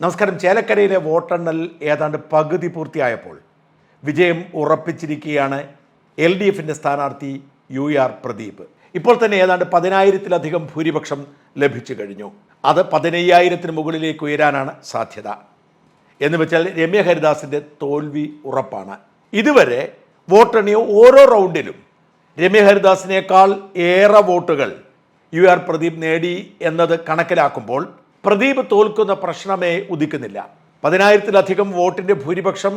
നമസ്കാരം. ചേലക്കരയിലെ വോട്ടെണ്ണൽ ഏതാണ്ട് പകുതി പൂർത്തിയായപ്പോൾ വിജയം ഉറപ്പിച്ചിരിക്കുകയാണ് എൽ ഡി എഫിന്റെ സ്ഥാനാർത്ഥി യു ആർ പ്രദീപ്. ഇപ്പോൾ തന്നെ ഏതാണ്ട് പതിനായിരത്തിലധികം ഭൂരിപക്ഷം ലഭിച്ചു കഴിഞ്ഞു. അത് പതിനയ്യായിരത്തിന് മുകളിലേക്ക് ഉയരാനാണ് സാധ്യത. എന്ന് വെച്ചാൽ രമ്യ ഹരിദാസിന്റെ തോൽവി ഉറപ്പാണ്. ഇതുവരെ വോട്ടെണ്ണിയ ഓരോ റൗണ്ടിലും രമ്യ ഹരിദാസിനേക്കാൾ ഏറെ വോട്ടുകൾ യു ആർ പ്രദീപ് നേടി എന്നത് കണക്കിലാക്കുമ്പോൾ പ്രദീപ് തോൽക്കുന്ന പ്രശ്നമേ ഉദിക്കുന്നില്ല. പതിനായിരത്തിലധികം വോട്ടിന്റെ ഭൂരിപക്ഷം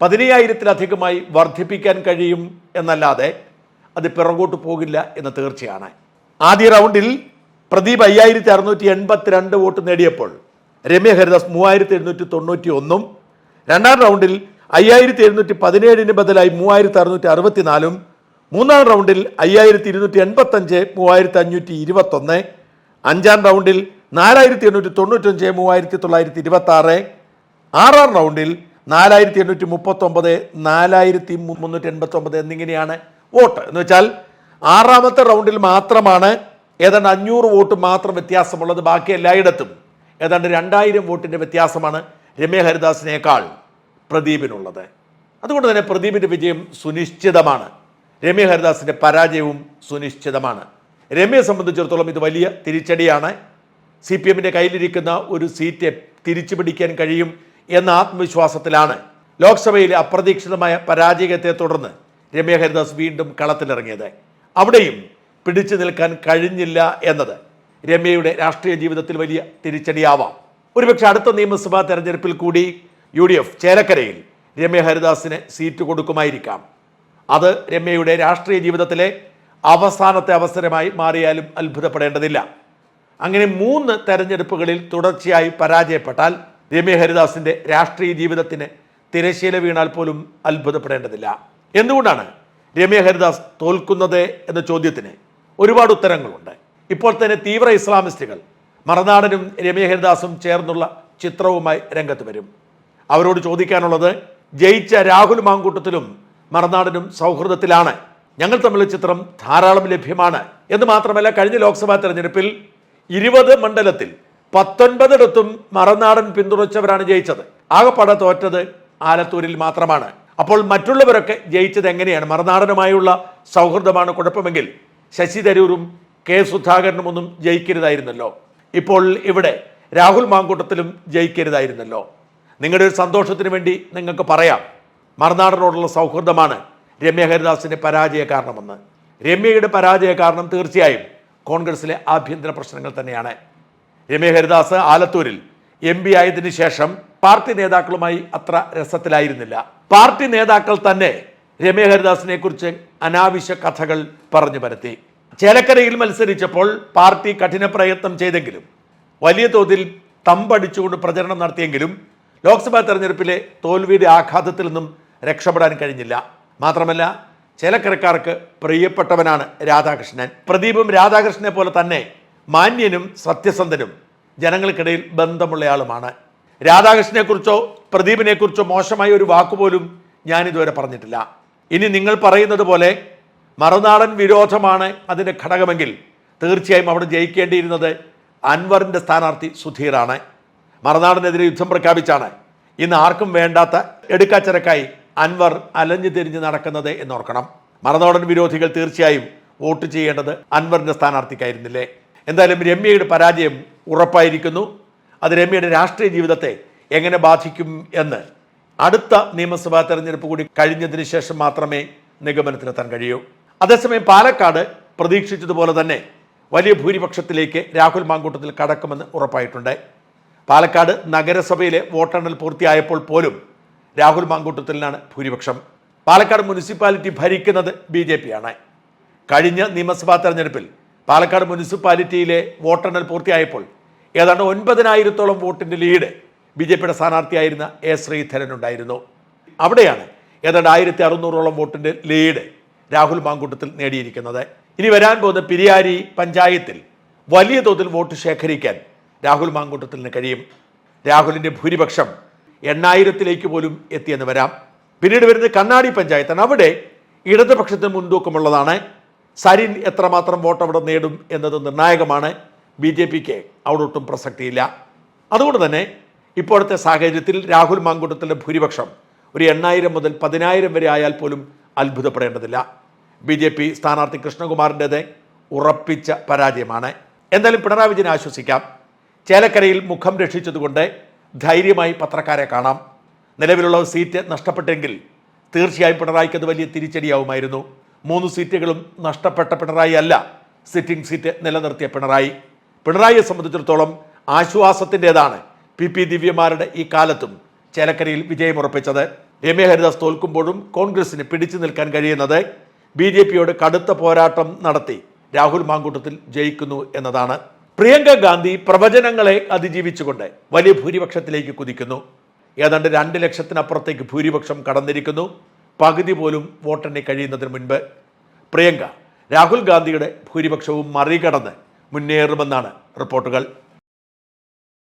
പതിനയ്യായിരത്തിലധികമായി വർദ്ധിപ്പിക്കാൻ കഴിയും എന്നല്ലാതെ അത് പിറകോട്ട് പോകില്ല എന്ന് തീർച്ചയാണ്. ആദ്യ റൗണ്ടിൽ പ്രദീപ് അയ്യായിരത്തി അറുന്നൂറ്റി എൺപത്തിരണ്ട് വോട്ട് നേടിയപ്പോൾ രമ്യ ഹരിദാസ് മൂവായിരത്തി എഴുന്നൂറ്റി തൊണ്ണൂറ്റി ഒന്നും രണ്ടാം റൗണ്ടിൽ അയ്യായിരത്തി എഴുന്നൂറ്റി പതിനേഴിന് ബദലായി മൂവായിരത്തി അറുന്നൂറ്റി അറുപത്തിനാലും മൂന്നാം റൗണ്ടിൽ അയ്യായിരത്തി ഇരുന്നൂറ്റി എൺപത്തഞ്ച് മൂവായിരത്തി അഞ്ഞൂറ്റി ഇരുപത്തൊന്ന് അഞ്ചാം റൗണ്ടിൽ നാലായിരത്തി എണ്ണൂറ്റി തൊണ്ണൂറ്റഞ്ച് മൂവായിരത്തി തൊള്ളായിരത്തി ഇരുപത്തി ആറ് ആറാം റൗണ്ടിൽ നാലായിരത്തി എണ്ണൂറ്റി മുപ്പത്തൊമ്പത് നാലായിരത്തി മുന്നൂറ്റി എൺപത്തി ഒമ്പത് എന്നിങ്ങനെയാണ് വോട്ട്. എന്ന് വെച്ചാൽ ആറാമത്തെ റൗണ്ടിൽ മാത്രമാണ് ഏതാണ്ട് അഞ്ഞൂറ് വോട്ട് മാത്രം വ്യത്യാസമുള്ളത് ബാക്കി എല്ലായിടത്തും. ഏതാണ്ട് രണ്ടായിരം വോട്ടിന്റെ വ്യത്യാസമാണ് രമ്യ ഹരിദാസിനേക്കാൾ പ്രദീപിനുള്ളത്. അതുകൊണ്ട് തന്നെ പ്രദീപിന്റെ വിജയം സുനിശ്ചിതമാണ്. രമ്യ ഹരിദാസിന്റെ പരാജയവും സുനിശ്ചിതമാണ്. രമ്യയെ സംബന്ധിച്ചിടത്തോളം ഇത് വലിയ തിരിച്ചടിയാണ്. സി പി എമ്മിന്റെ കയ്യിലിരിക്കുന്ന ഒരു സീറ്റ് തിരിച്ചു പിടിക്കാൻ കഴിയും എന്ന ആത്മവിശ്വാസത്തിലാണ്. ലോക്സഭയിലെ അപ്രതീക്ഷിതമായ പരാജയത്തെ തുടർന്ന് രമ്യ ഹരിദാസ് വീണ്ടും കളത്തിലിറങ്ങിയത്. അവിടെയും പിടിച്ചു നിൽക്കാൻ കഴിഞ്ഞില്ല എന്നത് രമ്യയുടെ രാഷ്ട്രീയ ജീവിതത്തിൽ വലിയ തിരിച്ചടിയാവാം. ഒരുപക്ഷെ അടുത്ത നിയമസഭാ തെരഞ്ഞെടുപ്പിൽ കൂടി യു ഡി എഫ് ചേലക്കരയിൽ രമ്യ ഹരിദാസിന് സീറ്റ് കൊടുക്കുമായിരിക്കാം. അത് രമ്യയുടെ രാഷ്ട്രീയ ജീവിതത്തിലെ അവസാനത്തെ അവസരമായി മാറിയാലും അത്ഭുതപ്പെടേണ്ടതില്ല. അങ്ങനെ മൂന്ന് തെരഞ്ഞെടുപ്പുകളിൽ തുടർച്ചയായി പരാജയപ്പെട്ടാൽ രമ്യ ഹരിദാസിന്റെ രാഷ്ട്രീയ ജീവിതത്തിന് തിരശ്ശീല വീണാൽ പോലും അത്ഭുതപ്പെടേണ്ടതില്ല. എന്തുകൊണ്ടാണ് രമ്യ ഹരിദാസ് തോൽക്കുന്നത് എന്ന ചോദ്യത്തിന് ഒരുപാട് ഉത്തരങ്ങളുണ്ട്. ഇപ്പോൾ തന്നെ തീവ്ര ഇസ്ലാമിസ്റ്റുകൾ മറനാടനും രമ്യ ഹരിദാസും ചേർന്നുള്ള ചിത്രവുമായി രംഗത്ത് വരും. അവരോട് ചോദിക്കാനുള്ളത് ജയിച്ച രാഹുൽ മാങ്കൂട്ടത്തിലും മറനാടനും സൗഹൃദത്തിലാണ്. ഞങ്ങൾ തമ്മിലുള്ള ചിത്രം ധാരാളം ലഭ്യമാണ് എന്ന് മാത്രമല്ല കഴിഞ്ഞ ലോക്സഭാ തെരഞ്ഞെടുപ്പിൽ ഇരുപത് മണ്ഡലത്തിൽ പത്തൊൻപതിടത്തും മറനാടൻ പിന്തുണച്ചവരാണ് ജയിച്ചത്. ആകെപ്പാടെ തോറ്റത് ആലത്തൂരിൽ മാത്രമാണ്. അപ്പോൾ മറ്റുള്ളവരൊക്കെ ജയിച്ചത് എങ്ങനെയാണ്? മറനാടനുമായുള്ള സൗഹൃദമാണ് കുഴപ്പമെങ്കിൽ ശശി തരൂരും കെ സുധാകരനും ഒന്നും ജയിക്കരുതായിരുന്നല്ലോ. ഇപ്പോൾ ഇവിടെ രാഹുൽ മാങ്കൂട്ടത്തിലും ജയിക്കരുതായിരുന്നല്ലോ. നിങ്ങളുടെ ഒരു സന്തോഷത്തിന് വേണ്ടി നിങ്ങൾക്ക് പറയാം. മറുനാടനോടുള്ള സൗഹൃദമാണ് രമ്യ ഹരിദാസിന്റെ പരാജയ കാരണമെന്ന് രമ്യയുടെ പരാജയ കാരണം തീർച്ചയായും കോൺഗ്രസിലെ ആഭ്യന്തര പ്രശ്നങ്ങൾ തന്നെയാണ്. രമ്യ ഹരിദാസ് ആലത്തൂരിൽ എം പി ആയതിനു ശേഷം പാർട്ടി നേതാക്കളുമായി അത്ര രസത്തിലായിരുന്നില്ല. പാർട്ടി നേതാക്കൾ തന്നെ രമേ ഹരിദാസിനെ കുറിച്ച് അനാവശ്യ കഥകൾ പറഞ്ഞു പരത്തി. ചേലക്കരയിൽ മത്സരിച്ചപ്പോൾ പാർട്ടി കഠിന പ്രയത്നം ചെയ്തെങ്കിലും വലിയ തോതിൽ തമ്പടിച്ചുകൊണ്ട് പ്രചരണം നടത്തിയെങ്കിലും ലോക്സഭാ തെരഞ്ഞെടുപ്പിലെ തോൽവിയുടെ ആഘാതത്തിൽ നിന്നും രക്ഷപ്പെടാൻ കഴിഞ്ഞില്ല. മാത്രമല്ല ചേലക്കരക്കാർക്ക് പ്രിയപ്പെട്ടവനാണ് രാധാകൃഷ്ണൻ. പ്രദീപും രാധാകൃഷ്ണനെ പോലെ തന്നെ മാന്യനും സത്യസന്ധനും ജനങ്ങൾക്കിടയിൽ ബന്ധമുള്ളയാളുമാണ്. രാധാകൃഷ്ണനെക്കുറിച്ചോ പ്രദീപിനെക്കുറിച്ചോ മോശമായ ഒരു വാക്കുപോലും ഞാനിതുവരെ പറഞ്ഞിട്ടില്ല. ഇനി നിങ്ങൾ പറയുന്നത് പോലെ മറുനാടൻ വിരോധമാണ് അതിന്റെ ഘടകമെങ്കിൽ തീർച്ചയായും അവിടെ ജയിക്കേണ്ടിയിരുന്നത് അൻവറിന്റെ സ്ഥാനാർത്ഥി സുധീറാണ്. മറുനാടിനെതിരെ യുദ്ധം പ്രഖ്യാപിച്ചാണ്. ഇന്ന് ആർക്കും വേണ്ടാത്ത എടുക്കാച്ചരക്കായി അൻവർ അലഞ്ഞു തിരിഞ്ഞ് നടക്കുന്നത് എന്നോർക്കണം. മറുനാടൻ വിരോധികൾ തീർച്ചയായും വോട്ട് ചെയ്യേണ്ടത് അൻവറിന്റെ സ്ഥാനാർത്ഥിക്കായിരുന്നില്ലേ? എന്തായാലും രമ്യയുടെ പരാജയം ഉറപ്പായിരിക്കുന്നു. അത് രമ്യയുടെ രാഷ്ട്രീയ ജീവിതത്തെ എങ്ങനെ ബാധിക്കും എന്ന് അടുത്ത നിയമസഭാ തെരഞ്ഞെടുപ്പ് കൂടി കഴിഞ്ഞതിന് ശേഷം മാത്രമേ നിഗമനത്തിലെത്താൻ കഴിയൂ. അതേസമയം പാലക്കാട് പ്രതീക്ഷിച്ചതുപോലെ തന്നെ വലിയ ഭൂരിപക്ഷത്തിലേക്ക് രാഹുൽ മാങ്കൂട്ടത്തിൽ കടക്കുമെന്ന് ഉറപ്പായിട്ടുണ്ട്. പാലക്കാട് നഗരസഭയിലെ വോട്ടെണ്ണൽ പൂർത്തിയായപ്പോൾ പോലും രാഹുൽ മാങ്കൂട്ടത്തിലാണ് ഭൂരിപക്ഷം. പാലക്കാട് മുനിസിപ്പാലിറ്റി ഭരിക്കുന്നത് ബി ജെ ആണ്. കഴിഞ്ഞ നിയമസഭാ തെരഞ്ഞെടുപ്പിൽ പാലക്കാട് മുനിസിപ്പാലിറ്റിയിലെ വോട്ടെണ്ണൽ പൂർത്തിയായപ്പോൾ ഏതാണ്ട് ഒൻപതിനായിരത്തോളം വോട്ടിന്റെ ലീഡ് ബി ജെ പിയുടെ സ്ഥാനാർത്ഥിയായിരുന്ന എ ശ്രീധരൻ ഉണ്ടായിരുന്നു. അവിടെയാണ് ഏതാണ്ട് ആയിരത്തി അറുന്നൂറോളം വോട്ടിന്റെ ലീഡ് രാഹുൽ മാങ്കൂട്ടത്തിൽ നേടിയിരിക്കുന്നത്. ഇനി വരാൻ പോകുന്ന പിരിയാരി പഞ്ചായത്തിൽ വലിയ തോതിൽ വോട്ട് ശേഖരിക്കാൻ രാഹുൽ മാങ്കൂട്ടത്തിന് കഴിയും. രാഹുലിന്റെ ഭൂരിപക്ഷം എണ്ണായിരത്തിലേക്ക് പോലും എത്തിയെന്ന് വരാം. പിന്നീട് വരുന്നത് കണ്ണാടി പഞ്ചായത്താണ്. അവിടെ ഇടതുപക്ഷത്തിന് മുൻതൂക്കമുള്ളതാണ്. സരിൻ എത്രമാത്രം വോട്ട് അവിടെ നേടും എന്നത് നിർണായകമാണ്. ബി ജെ പിക്ക് അവിടെ ഒട്ടും പ്രസക്തിയില്ല. അതുകൊണ്ട് തന്നെ ഇപ്പോഴത്തെ സാഹചര്യത്തിൽ രാഹുൽ മാങ്കുട്ടത്തിന്റെ ഭൂരിപക്ഷം ഒരു എണ്ണായിരം മുതൽ പതിനായിരം വരെ ആയാൽ പോലും അത്ഭുതപ്പെടേണ്ടതില്ല. ബി ജെ പി സ്ഥാനാർത്ഥി കൃഷ്ണകുമാറിന്റെത് ഉറപ്പിച്ച പരാജയമാണ്. എന്തായാലും പിണറായി വിജയനെ ആശ്വസിക്കാം. ചേലക്കരയിൽ മുഖം രക്ഷിച്ചതുകൊണ്ട് ധൈര്യമായി പത്രക്കാരെ കാണാം. നിലവിലുള്ള സീറ്റ് നഷ്ടപ്പെട്ടെങ്കിൽ തീർച്ചയായും പിണറായിക്ക് അത് വലിയ തിരിച്ചടിയാവുമായിരുന്നു. മൂന്ന് സീറ്റുകളും നഷ്ടപ്പെട്ട പിണറായി അല്ല സിറ്റിംഗ് സീറ്റ് നിലനിർത്തിയ പിണറായി. പിണറായിയെ സംബന്ധിച്ചിടത്തോളം ആശ്വാസത്തിന്റെതാണ് പി പി ദിവ്യമാരുടെ ഈ കാലത്തും ചേലക്കരയിൽ വിജയമുറപ്പിച്ചത് രമ്യ ഹരിദാസ് തോൽക്കുമ്പോഴും കോൺഗ്രസിന് പിടിച്ചു നിൽക്കാൻ കഴിയുന്നത് ബി ജെ പിയോട് കടുത്ത പോരാട്ടം നടത്തി രാഹുൽ മാങ്കൂട്ടത്തിൽ ജയിക്കുന്നു എന്നതാണ്. പ്രിയങ്ക ഗാന്ധി പ്രവചനങ്ങളെ അതിജീവിച്ചുകൊണ്ട് വലിയ ഭൂരിപക്ഷത്തിലേക്ക് കുതിക്കുന്നു. ഏതാണ്ട് രണ്ട് ലക്ഷത്തിനപ്പുറത്തേക്ക് ഭൂരിപക്ഷം കടന്നിരിക്കുന്നു. പകുതി പോലും വോട്ടെണ്ണി കഴിയുന്നതിന് മുൻപ്. പ്രിയങ്ക രാഹുൽ ഗാന്ധിയുടെ ഭൂരിപക്ഷവും മറികടന്ന് മുന്നേറുമെന്നാണ് റിപ്പോർട്ടുകൾ.